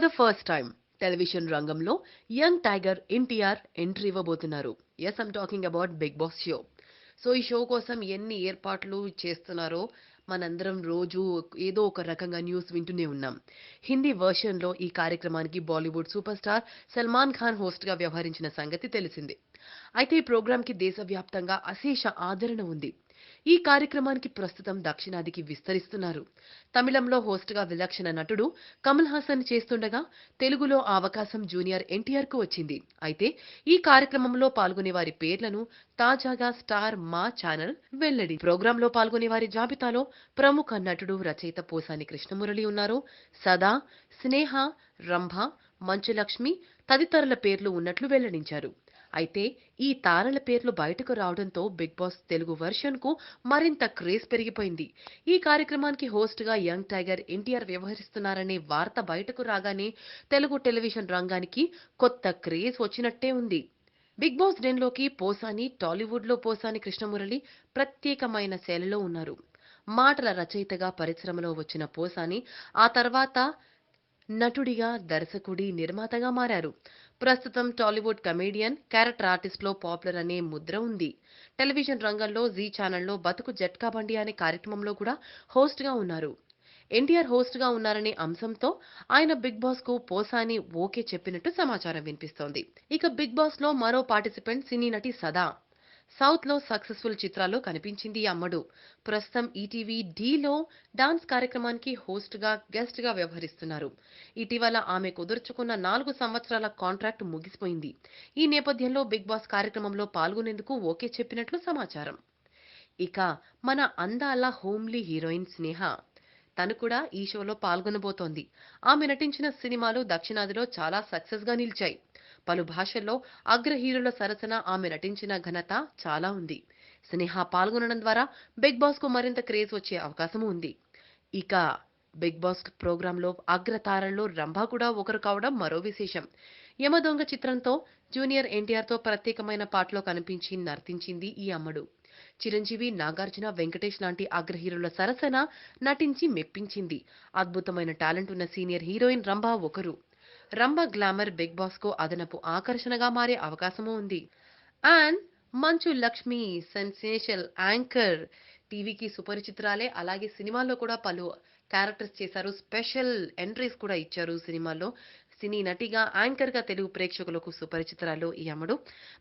For the first time television రంగంలో young tiger NTR entry ఇవ్వబోతున్నారు. Yes I'm talking about Bigg Boss show so ఈ show కోసం ఎన్ని ఏర్పాట్లు చేస్తున్నారో మనందరం రోజు ఏదో ఒక రకంగా న్యూస్ వింటూనే ఉన్నాం. హిందీ వర్షన్లో ఈ కార్యక్రమానికి Bollywood super star Salman Khan హోస్ట్గా వ్యవహరించిన సంగతి తెలిసిందే. అయితే ఈ ప్రోగ్రాంకి దేశవ్యాప్తంగా అశేష ఆదరణ ఉంది. ఈ కార్యక్రమానికి ప్రస్తుతం దక్షిణాదికి విస్తరిస్తున్నారు. తమిళంలో హోస్ట్గా విలక్షణ నటుడు కమల్ హాసన్ చేస్తుండగా తెలుగులో ఆ అవకాశం జూనియర్ ఎన్టీఆర్కు వచ్చింది. అయితే ఈ కార్యక్రమంలో పాల్గొనే వారి పేర్లను తాజాగా స్టార్ మా ఛానల్ వెల్లడి. ప్రోగ్రాంలో పాల్గొనే వారి జాబితాలో ప్రముఖ నటుడు రచయిత పోసాని కృష్ణమురళి ఉన్నారు. సదా స్నేహ రంభ మంచులక్ష్మి తదితరుల పేర్లు ఉన్నట్లు వెల్లడించారు. అయితే ఈ తారల పేర్లు బయటకు రావడంతో బిగ్ బాస్ తెలుగు వెర్షన్కు మరింత క్రేజ్ పెరిగిపోయింది. ఈ కార్యక్రమానికి హోస్ట్గా యంగ్ టైగర్ ఎన్టీఆర్ వ్యవహరిస్తున్నారనే వార్త బయటకు రాగానే తెలుగు టెలివిజన్ రంగానికి కొత్త క్రేజ్ వచ్చినట్టే ఉంది. బిగ్ బాస్ డెన్లోకి పోసాని టాలీవుడ్లో పోసాని కృష్ణమురళి ప్రత్యేకమైన శైలిలో ఉన్నారు. మాటల రచయితగా పరిశ్రమలో వచ్చిన పోసాని ఆ తర్వాత నటుడిగా దర్శకుడి నిర్మాతగా మారారు. ప్రస్తుతం టాలీవుడ్ కమేడియన్ క్యారెక్టర్ ఆర్టిస్ట్లో పాపులర్ అనే ముద్ర ఉంది. టెలివిజన్ రంగంలో జీ ఛానల్లో బతుకు జట్కా బండి అనే కార్యక్రమంలో కూడా హోస్ట్గా ఉన్నారు. ఎన్టీఆర్ హోస్ట్గా ఉన్నారనే అంశంతో ఆయన బిగ్ బాస్కు పోసాని ఓకే చెప్పినట్టు సమాచారం వినిపిస్తోంది. ఇక బిగ్ బాస్లో మరో పార్టిసిపెంట్ సినీ నటి సదా. సౌత్లో సక్సెస్ఫుల్ చిత్రాల్లో కనిపించింది అమ్మడు. ప్రస్తుతం ఈటీవీ ఢీలో డాన్స్ కార్యక్రమానికి హోస్ట్గా గెస్ట్గా వ్యవహరిస్తున్నారు. ఇటీవల ఆమె కుదుర్చుకున్న నాలుగు సంవత్సరాల కాంట్రాక్ట్ ముగిసిపోయింది. ఈ నేపథ్యంలో బిగ్ బాస్ కార్యక్రమంలో పాల్గొనేందుకు ఓకే చెప్పినట్లు సమాచారం. ఇక మన అందాల హోమ్లీ హీరోయిన్ స్నేహ. తను కూడా ఈ షోలో పాల్గొనబోతోంది. ఆమె నటించిన సినిమాలు దక్షిణాదిలో చాలా సక్సెస్గా నిలిచాయి. పలు భాషల్లో అగ్రహీరుల సరసన ఆమె నటించిన ఘనత చాలా ఉంది. స్నేహ పాల్గొనడం ద్వారా బిగ్ బాస్కు మరింత క్రేజ్ వచ్చే అవకాశం ఉంది. ఇక బిగ్ బాస్ ప్రోగ్రాంలో అగ్రతారల్లో రంభ కూడా ఒకరు కావడం మరో విశేషం. యమ దొంగ చిత్రంతో జూనియర్ ఎన్టీఆర్తో ప్రత్యేకమైన పాటలో కనిపించి నర్తించింది ఈ అమ్మడు. చిరంజీవి నాగార్జున వెంకటేష్ లాంటి అగ్రహీరుల సరసన నటించి మెప్పించింది. అద్భుతమైన టాలెంట్ ఉన్న సీనియర్ హీరోయిన్ రంభ ఒకరు. రంభ గ్లామర్ బిగ్ బాస్కు అదనపు ఆకర్షణగా మారే అవకాశమూ ఉంది. అండ్ మంచు లక్ష్మి సెన్సేషల్ యాంకర్ టీవీకి సుపరిచితురాలే. అలాగే సినిమాల్లో కూడా పలు క్యారెక్టర్స్ చేశారు. స్పెషల్ ఎంట్రీస్ కూడా ఇచ్చారు సినిమాల్లో. సినీ నటిగా యాంకర్గా తెలుగు ప్రేక్షకులకు సుపరిచితురాలు ఈ అమ్మడు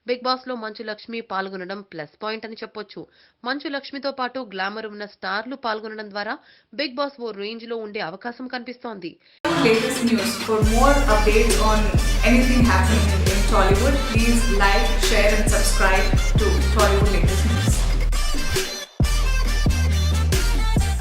బిగ్ బాస్లో మంచు లక్ష్మి పాల్గొనడం ప్లస్ పాయింట్ అని చెప్పొచ్చు మంచు లక్ష్మితో పాటు గ్లామర్ ఉన్న స్టార్లు పాల్గొనడం ద్వారా బిగ్ బాస్ ఓ రేంజ్లో ఉండే అవకాశం కనిపిస్తోంది latest news. For more updates on.